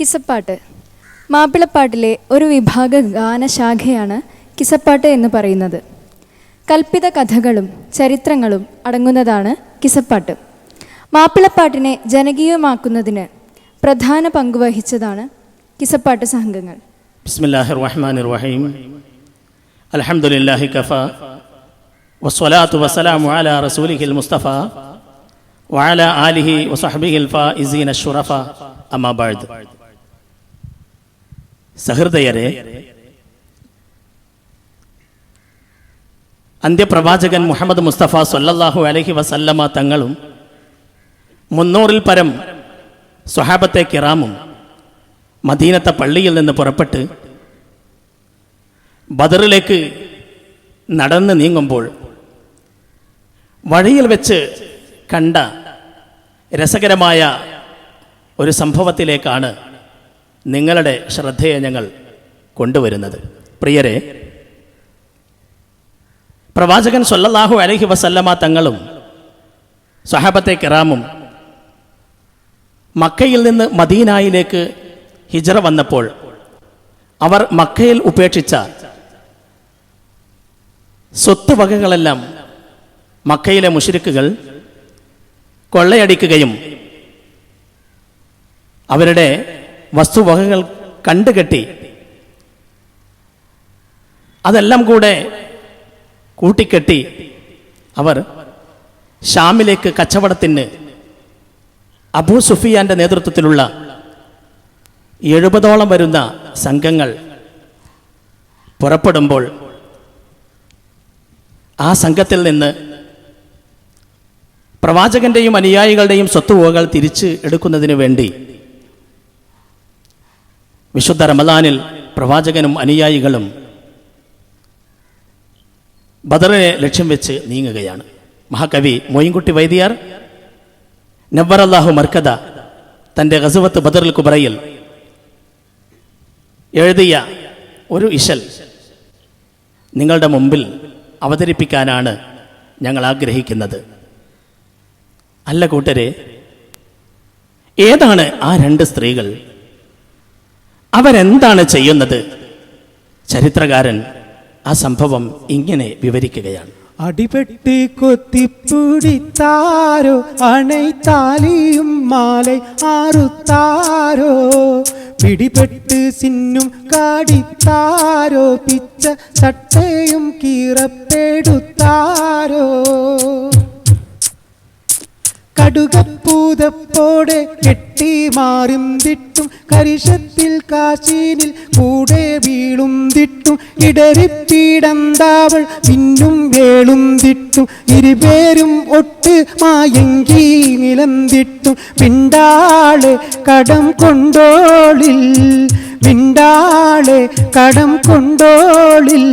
കിസപ്പാട്ട്. മാപ്പിളപ്പാട്ടിലെ ഒരു വിഭാഗ ഗാനശാഖയാണ് കിസപ്പാട്ട് എന്ന് പറയുന്നത്. കൽപ്പിത കഥകളും ചരിത്രങ്ങളും അടങ്ങുന്നതാണ് കിസപ്പാട്ട്. മാപ്പിളപ്പാട്ടിനെ ജനകീയമാക്കുന്നതിന് പ്രധാന പങ്ക് വഹിച്ചതാണ് കിസപ്പാട്ട് സംഘങ്ങൾ. ബിസ്മില്ലാഹിർ റഹീം ആലിഹി സഹൃദയരെ അന്ത്യപ്രവാചകൻ മുഹമ്മദ് മുസ്തഫ സല്ലല്ലാഹു അലഹി വസല്ലമ തങ്ങളും മുന്നൂറിൽ പരം സ്വഹാബത്തെ കിറാമും മദീനത്തെ പള്ളിയിൽ നിന്ന് പുറപ്പെട്ട് ബദറിലേക്ക് നടന്ന് നീങ്ങുമ്പോൾ വഴിയിൽ വെച്ച് കണ്ട രസകരമായ ഒരു സംഭവത്തിലേക്കാണ് നിങ്ങളുടെ ശ്രദ്ധയെ ഞങ്ങൾ കൊണ്ടുവരുന്നത്. പ്രിയരെ പ്രവാചകൻ സൊല്ലാഹു അലഹി വസല്ലമ തങ്ങളും സഹാബത്തെ കിറാമും മക്കയിൽ നിന്ന് മദീനായിലേക്ക് ഹിജറ വന്നപ്പോൾ അവർ മക്കയിൽ ഉപേക്ഷിച്ച സ്വത്തുവകകളെല്ലാം മക്കയിലെ മുഷിരിക്കുകൾ കൊള്ളയടിക്കുകയും അവരുടെ വസ്തുവകകൾ കണ്ടുകെട്ടി അതെല്ലാം കൂടെ കൂട്ടിക്കെട്ടി അവർ ഷാമിലേക്ക് കച്ചവടത്തിന് അബൂ സുഫിയാന്റെ നേതൃത്വത്തിലുള്ള എഴുപതോളം വരുന്ന സംഘങ്ങൾ പുറപ്പെടുമ്പോൾ ആ സംഘത്തിൽ നിന്ന് പ്രവാചകന്റെയും അനുയായികളുടെയും സ്വത്തുവകകൾ തിരിച്ച് എടുക്കുന്നതിന് വേണ്ടി വിശുദ്ധ റമദാനിൽ പ്രവാചകനും അനുയായികളും ബദറിനെ ലക്ഷ്യം വെച്ച് നീങ്ങുകയാണ്. മഹാകവി മൊയിൻകുട്ടി വൈദ്യാർ നബ്ബർ അള്ളാഹു മർക്കദ തന്റെ ഗസുവത്ത് ബദറിൽ കുബറയിൽ എഴുതിയ ഒരു ഇശൽ നിങ്ങളുടെ മുമ്പിൽ അവതരിപ്പിക്കാനാണ് ഞങ്ങൾ ആഗ്രഹിക്കുന്നത്. അല്ല കൂട്ടരെ ഏതാണ് ആ രണ്ട് സ്ത്രീകൾ? അവരെന്താണ് ചെയ്യുന്നത്? ചരിത്രകാരൻ ആ സംഭവം ഇങ്ങനെ വിവരിക്കുകയാണ്. അടിപെട്ടി കൊത്തിപ്പിടിത്താരോ അണൈത്താലിയും മാല ആറുത്താരോ പിടിപെട്ട് സിന്നും കാടിത്താരോ പിച്ച ചട്ടയും കീറപ്പെടുത്താരോ. കടുകപ്പൂതപ്പോടെ കെട്ടി മാറും തിട്ടും. കരിശത്തിൽ കാശീനിൽ കൂടെ വീളും തിട്ടും. ഇടറിപ്പീടന്താവൾ പിന്നും വേളും തിട്ടും. ഇരുപേരും ഒട്ട് മായങ്കി നിലം തിട്ടും. പിണ്ടാളെ കടം കൊണ്ടോളിൽ പിണ്ടാളെ കടം കൊണ്ടോളിൽ.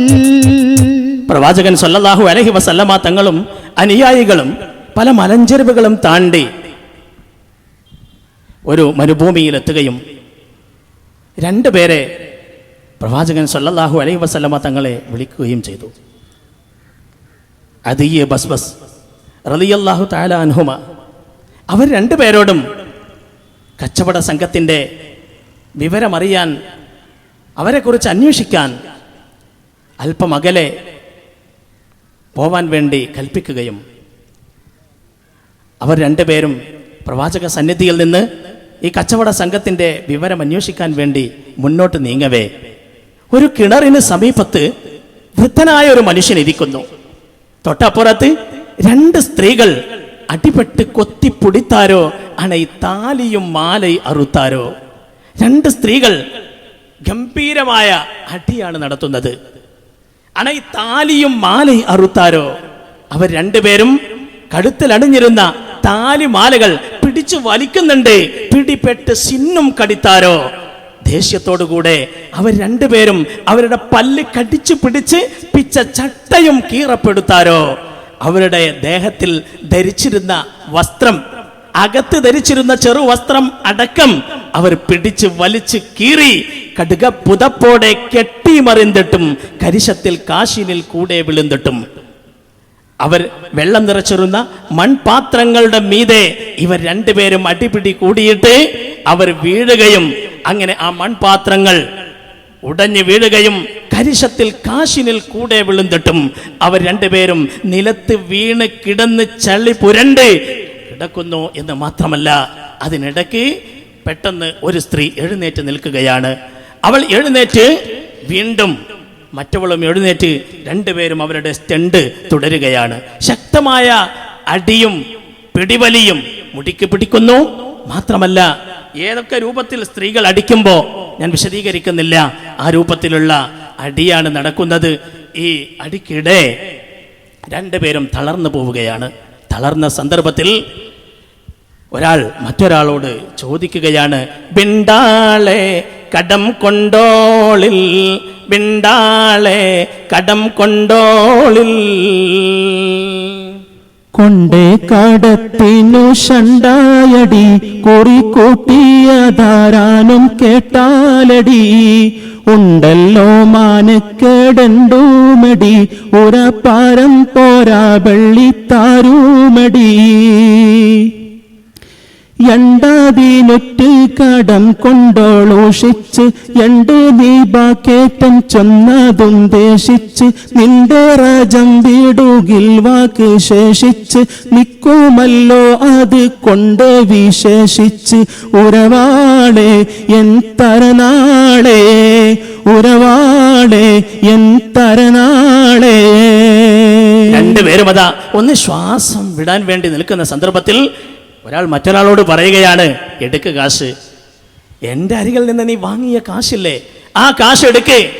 പ്രവാചകൻ സല്ലല്ലാഹു അലഹി വസല്ലമ തങ്ങളും അനുയായികളും പല മലഞ്ചെരുവുകളും താണ്ടി ഒരു മരുഭൂമിയിലെത്തുകയും രണ്ടുപേരെ പ്രവാചകൻ സല്ലല്ലാഹു അലൈഹി വസല്ലമ തങ്ങളെ വിളിക്കുകയും ചെയ്തു. അതിയെ ബസ് ബസ് റലിയല്ലാഹു താല അൻഹുമ. അവർ രണ്ടുപേരോടും കച്ചവട സംഘത്തിന്റെ വിവരമറിയാൻ അവരെക്കുറിച്ച് അന്വേഷിക്കാൻ അല്പം അകലെ പോവാൻ വേണ്ടി കൽപ്പിക്കുകയും അവർ രണ്ടുപേരും പ്രവാചക സന്നിധിയിൽ നിന്ന് ഈ കച്ചവട സംഘത്തിന്റെ വിവരം അന്വേഷിക്കാൻ വേണ്ടി മുന്നോട്ട് നീങ്ങവേ. ഒരു കിണറിന് സമീപത്ത് വൃദ്ധനായ ഒരു മനുഷ്യൻ ഇരിക്കുന്നു. തൊട്ടപ്പുറത്ത് രണ്ട് സ്ത്രീകൾ അടിപെട്ട് കൊത്തിപ്പൊടിത്താരോ അണൈ താലിയും മാലൈ അറുത്താരോ. രണ്ട് സ്ത്രീകൾ ഗംഭീരമായ അടിയാണ് നടത്തുന്നത്. അണൈ താലിയും മാലൈ അറുത്താരോ. അവർ രണ്ടുപേരും കഴുത്തിൽ അണിഞ്ഞിരുന്ന താലിമാലകൾ പിടിച്ചു വലിക്കുന്നുണ്ട്. പിടിപെട്ട് സിന്നും കടിത്താരോ? ദേഷ്യത്തോടുകൂടെ അവർ രണ്ടുപേരും അവരുടെ പല്ല് കടിച്ചു പിടിച്ച് പിച്ച ചട്ടയും കീറപ്പെടുത്താരോ? അവരുടെ ദേഹത്തിൽ ധരിച്ചിരുന്ന വസ്ത്രം അകത്ത് ധരിച്ചിരുന്ന ചെറു വസ്ത്രം അടക്കം അവർ പിടിച്ച് വലിച്ച് കീറി കടുക പുതപ്പോടെ കെട്ടിമറിന്തിട്ടും കരിശത്തിൽ കാശിനിൽ കൂടെ വിളുന്നിട്ടും അവർ വെള്ളം നിറച്ചിരുന്ന മൺപാത്രങ്ങളുടെ മീതെ ഇവർ രണ്ടുപേരും അടിപിടി കൂടിയിട്ട് അവർ വീഴുകയും അങ്ങനെ ആ മൺപാത്രങ്ങൾ ഉടഞ്ഞു വീഴുകയും കരിശത്തിൽ കാശിനിൽ കൂടെ വിളുന്നിട്ടും അവർ രണ്ടുപേരും നിലത്ത് വീണ് കിടന്ന് ചള്ളി പുരണ്ട് കിടക്കുന്നു എന്ന് മാത്രമല്ല അതിനിടയ്ക്ക് പെട്ടെന്ന് ഒരു സ്ത്രീ എഴുന്നേറ്റ് നിൽക്കുകയാണ്. അവൾ എഴുന്നേറ്റ് വീണ്ടും മറ്റവളും എഴുന്നേറ്റ് രണ്ടുപേരും അവരുടെ സ്റ്റണ്ട് തുടരുകയാണ്. ശക്തമായ അടിയും പിടിവലിയും മുടിക്ക് പിടിക്കുന്നു. മാത്രമല്ല ഏതൊക്കെ രൂപത്തിൽ സ്ത്രീകൾ അടിക്കുമ്പോൾ ഞാൻ വിശദീകരിക്കുന്നില്ല. ആ രൂപത്തിലുള്ള അടിയാണ് നടക്കുന്നത്. ഈ അടിക്കിടെ രണ്ടുപേരും തളർന്നു പോവുകയാണ്. തളർന്ന സന്ദർഭത്തിൽ ഒരാൾ മറ്റൊരാളോട് ചോദിക്കുകയാണ് ബിണ്ടാളെ കടം കൊണ്ടോളിൽ ബിണ്ടാളെ കടം കൊണ്ടോളിൽ. കൊണ്ടേ കടത്തിനു ഷണ്ടായടി കുറി കൂട്ടിയ ധാരാനം കേട്ടാലടി. ഉണ്ടല്ലോ മാനക്കേടണ്ടൂമടി ഉറപ്പാരം പോരാ വെള്ളിത്താരൂമടി. എണ്ടാതിനൊറ്റ് കടം കൊണ്ടോളൂഷിച്ച് എണ്ട് ദീപാക്കേറ്റം ചൊന്നതും ദേശിച്ച് നിന്റെ രാജം വീടുകിൽ വാക്ക് ശേഷിച്ച് നിൽക്കുമല്ലോ അത് കൊണ്ട് വിശേഷിച്ച്. ഉറവാളെ എൻ തരനാളെ ഉറവാളെ എൻ തരനാളെ. രണ്ടുപേരും അതാ ഒന്ന് ശ്വാസം വിടാൻ വേണ്ടി നിൽക്കുന്ന സന്ദർഭത്തിൽ ഒരാൾ മറ്റൊരാളോട് പറയുകയാണ് എടുക്ക് കാശ്. എന്റെ അരികിൽ നിന്ന് നീ വാങ്ങിയ കാശില്ലേ? ആ കാശ് എടുക്ക്.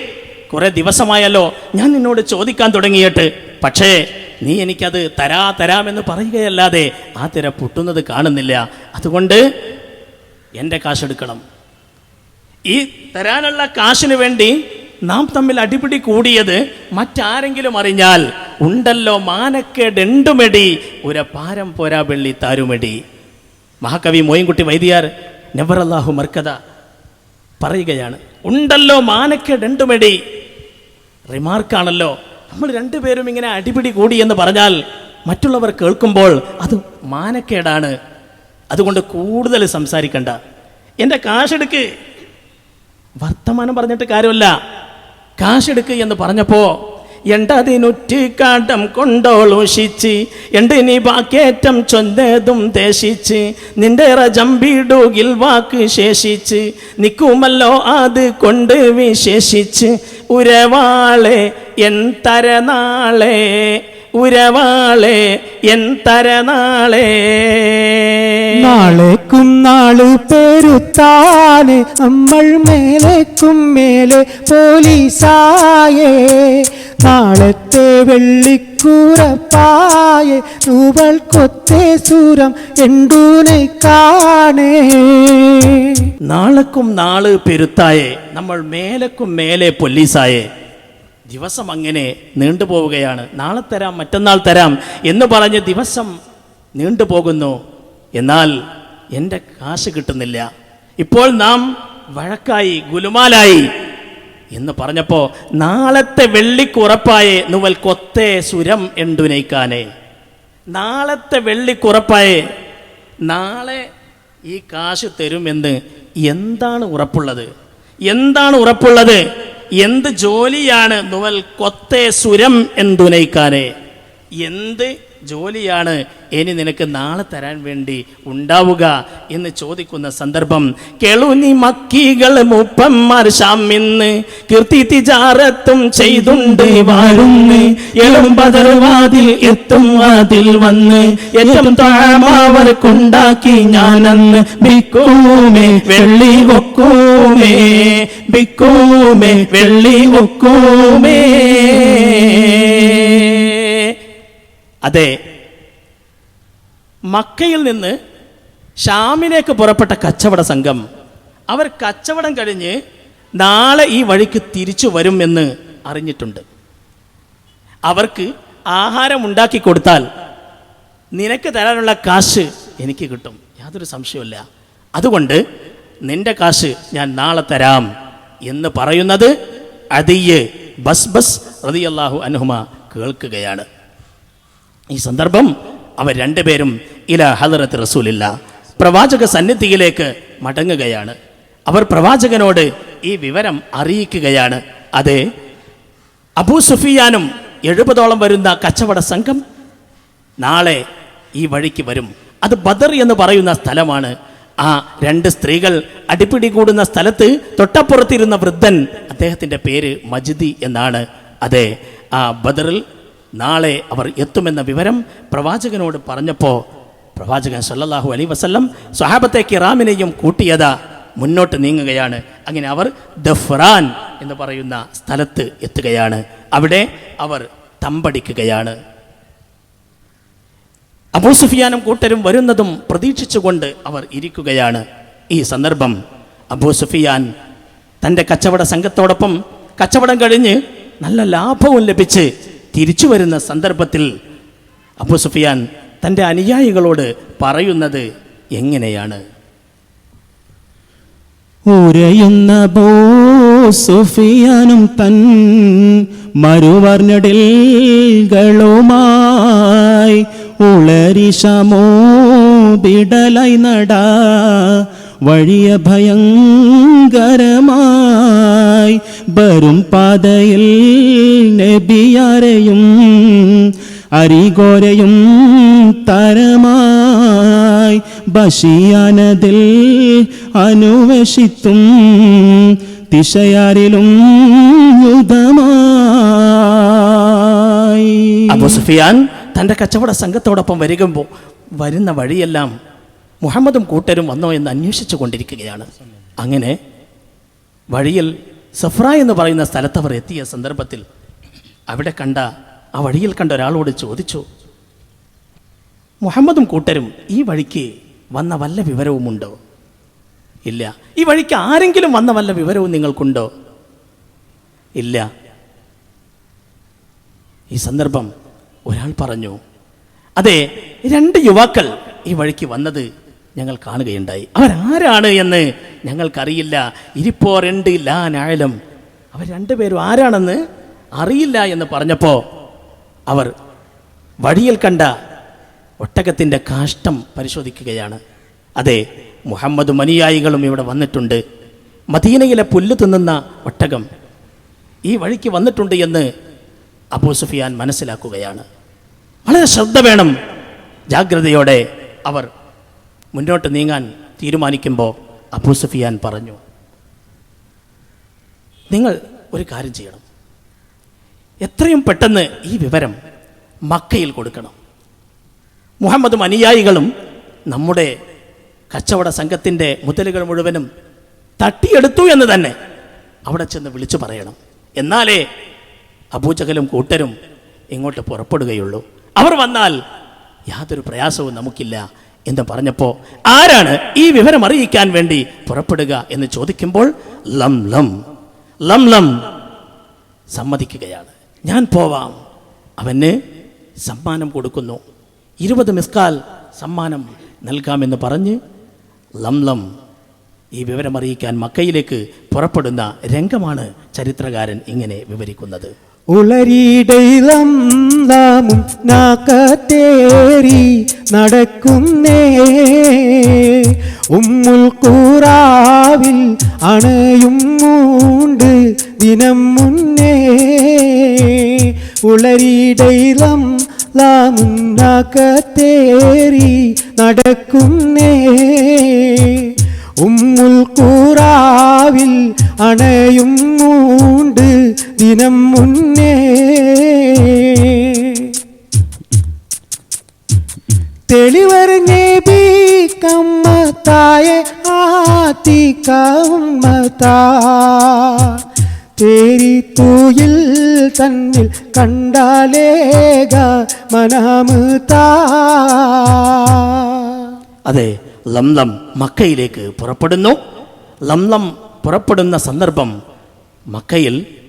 കുറെ ദിവസമായല്ലോ ഞാൻ നിന്നോട് ചോദിക്കാൻ തുടങ്ങിയിട്ട്. പക്ഷേ നീ എനിക്കത് തരാ തരാമെന്ന് പറയുകയല്ലാതെ ആ തിര പൊട്ടുന്നത് കാണുന്നില്ല. അതുകൊണ്ട് എന്റെ കാശ് എടുക്കണം. ഈ തരാനുള്ള കാശിന് വേണ്ടി നാം തമ്മിൽ അടിപിടി കൂടിയത് മറ്റാരെങ്കിലും അറിഞ്ഞാൽ ഉണ്ടല്ലോ മാനക്കേടെണ്ടുമെടി ഒരു പാരം പോരാ വെള്ളി താരുമെടി. മഹാകവി മോയൻകുട്ടി വൈദ്യാർ നെവറല്ലാഹു മർക്കഥ പറയുകയാണ്. ഉണ്ടല്ലോ മാനക്കേടെണ്ടുമെടി റിമാർക്കാണല്ലോ. നമ്മൾ രണ്ടുപേരും ഇങ്ങനെ അടിപിടി കൂടി എന്ന് പറഞ്ഞാൽ മറ്റുള്ളവർ കേൾക്കുമ്പോൾ അത് മാനക്കേടാണ്. അതുകൊണ്ട് കൂടുതൽ സംസാരിക്കണ്ട. എന്റെ കാശെടുക്ക്. വർത്തമാനം പറഞ്ഞിട്ട് കാര്യമല്ല. കാശെടുക്ക് എന്ന് പറഞ്ഞപ്പോ എണ്ടതിനുറ്റ് കാട്ടം കൊണ്ടോളൂഷിച്ച് എണ്ട് നീ ബാക്കേറ്റം ചൊന്നതും ദേശിച്ച് നിന്റെ രജം വീടുകിൽ വാക്ക് ശേഷിച്ച് നിൽക്കുമല്ലോ അത് കൊണ്ട് വിശേഷിച്ച് ഉരവാളെ എൻ തരനാളെ. ഉരവാളെ എൻ തരനാളെ. നാളേക്കും നാൾ പെരുത്താന് നമ്മൾ മേലേക്കും മേലെ പോലീസായേ. നാളത്തെ വെള്ളിക്കൂറപ്പായെ നൂവൽ കൊത്തേ സൂരം എണ്ടൂനെ കാണേ. നാളക്കും നാൾ പെരുത്തായേ നമ്മൾ മേലക്കും മേലെ പൊല്ലീസായേ ദിവസം അങ്ങനെ നീണ്ടുപോവുകയാണ് നാളെ തരാം മറ്റന്നാൾ തരാം എന്ന് പറഞ്ഞ് ദിവസം നീണ്ടുപോകുന്നു എന്നാൽ എന്റെ കാശ് കിട്ടുന്നില്ല. ഇപ്പോൾ നാം വഴക്കായി ഗുലുമാലായി എന്ന് പറഞ്ഞപ്പോൾ നാളത്തെ വെള്ളിക്കുറപ്പായേ നുവൽ കൊത്തേ സുരം എണ്ടുനയിക്കാനേ നാളത്തെ വെള്ളിക്കുറപ്പായേ നാളെ ഈ കാശ് തരുമെന്ന് എന്താണ് ഉറപ്പുള്ളത്? എന്താണ് ഉറപ്പുള്ളത്? എന്ത് ജോലിയാണ്? നുവൽ കൊത്തേ സുരം എന്തുനയിക്കാനേ? എന്ത് ജോലിയാണ് ഇനി നിനക്ക് നാളെ തരാൻ വേണ്ടി ഉണ്ടാവുക എന്ന് ചോദിക്കുന്ന സന്ദർഭം കെളുനി മക്കികൾ മൂപ്പന്മാർ ഷാമിന്ന് കീർത്തി തിജാറത്തും ചെയ്തുണ്ട് വാഴുന്ന്. എളുമ്പതർവാതിൽ എത്തും അതിൽ വന്ന്. ഏറ്റവും താഴമാവർക്കുണ്ടാക്കി ഞാനന്ന് ബിക്കൂമേ വെള്ളി ഒക്കൂമേ ബിക്കൂമേ വെള്ളി ഒക്കൂമേ. അതെ. മക്കയിൽ നിന്ന് ഷാമിലേക്ക് പുറപ്പെട്ട കച്ചവട സംഘം അവർ കച്ചവടം കഴിഞ്ഞ് നാളെ ഈ വഴിക്ക് തിരിച്ചു വരും എന്ന് അറിഞ്ഞിട്ടുണ്ട്. അവർക്ക് ആഹാരം ഉണ്ടാക്കി കൊടുത്താൽ നിനക്ക് തരാനുള്ള കാശ് എനിക്ക് കിട്ടും. യാതൊരു സംശയമില്ല അതുകൊണ്ട് നിന്റെ കാശ് ഞാൻ നാളെ തരാം എന്ന് പറയുന്നത് അതിയെ ബസ് ബസ് റതിയല്ലാഹു അനുഹുമ കേൾക്കുകയാണ്. ഈ സന്ദർഭം അവർ രണ്ടുപേരും ഇല ഹദറത്ത് റസൂലില്ല പ്രവാചക സന്നിധിയിലേക്ക് മടങ്ങുകയാണ്. അവർ പ്രവാചകനോട് ഈ വിവരം അറിയിക്കുകയാണ്. അതെ അബൂ സുഫിയാനും എഴുപതോളം വരുന്ന കച്ചവട സംഘം നാളെ ഈ വഴിക്ക് വരും. അത് ബദർ എന്ന് പറയുന്ന സ്ഥലമാണ്. ആ രണ്ട് സ്ത്രീകൾ അടിപിടി കൂടുന്ന സ്ഥലത്ത് തൊട്ടപ്പുറത്തിരുന്ന വൃദ്ധൻ അദ്ദേഹത്തിന്റെ പേര് മജിദി എന്നാണ്. അതെ ആ ബദറിൽ നാളെ അവർ എത്തുമെന്ന വിവരം പ്രവാചകനോട് പറഞ്ഞപ്പോൾ പ്രവാചകൻ സല്ലല്ലാഹു അലൈ വസല്ലം സ്വഹാബത്തെ കിറാമിനെയും കൂട്ടിയത മുന്നോട്ട് നീങ്ങുകയാണ്. അങ്ങനെ അവർ ദഫ്റാൻ എന്ന് പറയുന്ന സ്ഥലത്ത് എത്തുകയാണ്. അവിടെ അവർ തമ്പടിക്കുകയാണ്. അബൂ സുഫിയാനും കൂട്ടരും വരുന്നതും പ്രതീക്ഷിച്ചുകൊണ്ട് അവർ ഇരിക്കുകയാണ്. ഈ സന്ദർഭം അബൂ സുഫിയാൻ തന്റെ കച്ചവട സംഘത്തോടൊപ്പം കച്ചവടം കഴിഞ്ഞ് നല്ല ലാഭവും ലഭിച്ച് തിരിച്ചു വരുന്ന സന്ദർഭത്തിൽ അബു സുഫിയാൻ തന്റെ അനുയായികളോട് പറയുന്നത് എങ്ങനെയാണ്? ഉരയുന്ന ബോ സുഫിയാനും തൻ മരുവർണടിൽകളുമായി ഉളരിശമോ ബിടലായി നട വഴിയ ഭയങ്കരമായി വരും പാതയിൽ നബിയാരെയും അരികോരയും തരമായി ബഷിയാനതിൽ അനുവേഷിത്തും തിശയാരിലും യുധമായി അബൂ സുഫിയാൻ തന്റെ കച്ചവട സംഘത്തോടൊപ്പം വരികുമ്പോൾ വരുന്ന വഴിയെല്ലാം മുഹമ്മദും കൂട്ടരും വന്നോ എന്ന് അന്വേഷിച്ചു കൊണ്ടിരിക്കുകയാണ്. അങ്ങനെ വഴിയിൽ സഫ്ര എന്ന് പറയുന്ന സ്ഥലത്ത് അവർ എത്തിയ സന്ദർഭത്തിൽ അവിടെ കണ്ട ആ വഴിയിൽ കണ്ട ഒരാളോട് ചോദിച്ചു മുഹമ്മദും കൂട്ടരും ഈ വഴിക്ക് വന്ന വല്ല വിവരവുമുണ്ടോ? ഇല്ല. ഈ വഴിക്ക് ആരെങ്കിലും വന്ന വല്ല വിവരവും നിങ്ങൾക്കുണ്ടോ? ഇല്ല. ഈ സന്ദർഭം ഒരാൾ പറഞ്ഞു അതെ രണ്ട് യുവാക്കൾ ഈ വഴിക്ക് വന്നത് ഞങ്ങൾ കാണുകയുണ്ടായി. അവരാരാണ് എന്ന് ഞങ്ങൾക്കറിയില്ല. ഇരിപ്പോ രണ്ട് ലാനായാലും അവർ രണ്ടുപേരും ആരാണെന്ന് അറിയില്ല എന്ന് പറഞ്ഞപ്പോൾ അവർ വഴിയിൽ കണ്ട ഒട്ടകത്തിന്റെ കാഷ്ടം പരിശോധിക്കുകയാണ്. അതെ മുഹമ്മദ് അനുയായികളും ഇവിടെ വന്നിട്ടുണ്ട്. മദീനയിലെ പുല്ല് തിന്നുന്ന ഒട്ടകം ഈ വഴിക്ക് വന്നിട്ടുണ്ട് എന്ന് അബൂ സുഫിയാൻ മനസ്സിലാക്കുകയാണ്. വളരെ ശ്രദ്ധ വേണം. ജാഗ്രതയോടെ അവർ മുന്നോട്ട് നീങ്ങാൻ തീരുമാനിക്കുമ്പോൾ അബൂ സുഫിയാൻ പറഞ്ഞു നിങ്ങൾ ഒരു കാര്യം ചെയ്യണം. എത്രയും പെട്ടെന്ന് ഈ വിവരം മക്കയിൽ കൊടുക്കണം. മുഹമ്മദും അനുയായികളും നമ്മുടെ കച്ചവട സംഘത്തിന്റെ മുതലുകൾ മുഴുവനും തട്ടിയെടുത്തു എന്ന് തന്നെ അവിടെ ചെന്ന് വിളിച്ചു പറയണം. എന്നാലേ അബൂജകലും കൂട്ടരും ഇങ്ങോട്ട് പുറപ്പെടുകയുള്ളൂ. അവർ വന്നാൽ യാതൊരു പ്രയാസവും നമുക്കില്ല. എന്ന് പറഞ്ഞപ്പോൾ ആരാണ് ഈ വിവരം അറിയിക്കാൻ വേണ്ടി പുറപ്പെടുക എന്ന് ചോദിക്കുമ്പോൾ ലം ലം ലം ലം. സമ്മതിക്കുകയാണ്. ഞാൻ പോവാം. അവന് സമ്മാനം കൊടുക്കുന്നു. ഇരുപത് മിസ്കാൽ സമ്മാനം നൽകാമെന്ന് പറഞ്ഞ് ലം ലം ഈ വിവരം അറിയിക്കാൻ മക്കയിലേക്ക് പുറപ്പെടുന്ന രംഗമാണ് ചരിത്രകാരൻ ഇങ്ങനെ വിവരിക്കുന്നത്. ഉളരിടയിലം നാമും നടക്കുന്നേ ഉമ്മുൽ കൂറാവിൽ അണയും മൂണ്ട് ദിനം മുന്നേ. ഉളരിടയിലം നാക്കത്തേറി നടക്കുന്നേ ഉമ്മുൽ കൂറാവിൽ അണയും മൂണ്ട് ദിനം മുന്നേ തെളിവറിഞ്ഞേ ബി കമ്മത്തായ ആത്തിക്കമ്മത്താ തേരി തൂയിൽ തന്നിൽ കണ്ടാലേക മനാമുത്താ അതെ ലംലം മക്കയിലേക്ക് പുറപ്പെടുന്നു. ലംലം പുറപ്പെടുന്ന സന്ദർഭം മക്കയിൽ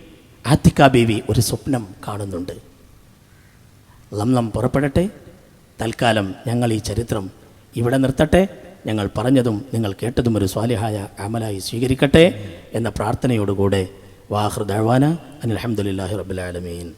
ആത്തിക്ക ബേബി ഒരു സ്വപ്നം കാണുന്നുണ്ട്. ലംലം പുറപ്പെടട്ടെ. തൽക്കാലം ഞങ്ങൾ ഈ ചരിത്രം ഇവിടെ നിർത്തട്ടെ. ഞങ്ങൾ പറഞ്ഞതും നിങ്ങൾ കേട്ടതും ഒരു സ്വാലിഹായ അമലായി സ്വീകരിക്കട്ടെ എന്ന പ്രാർത്ഥനയോടുകൂടെ വാഹൃദാന അനിൽ അഹമ്മദില്ലാഹി റബുലാലമീൻ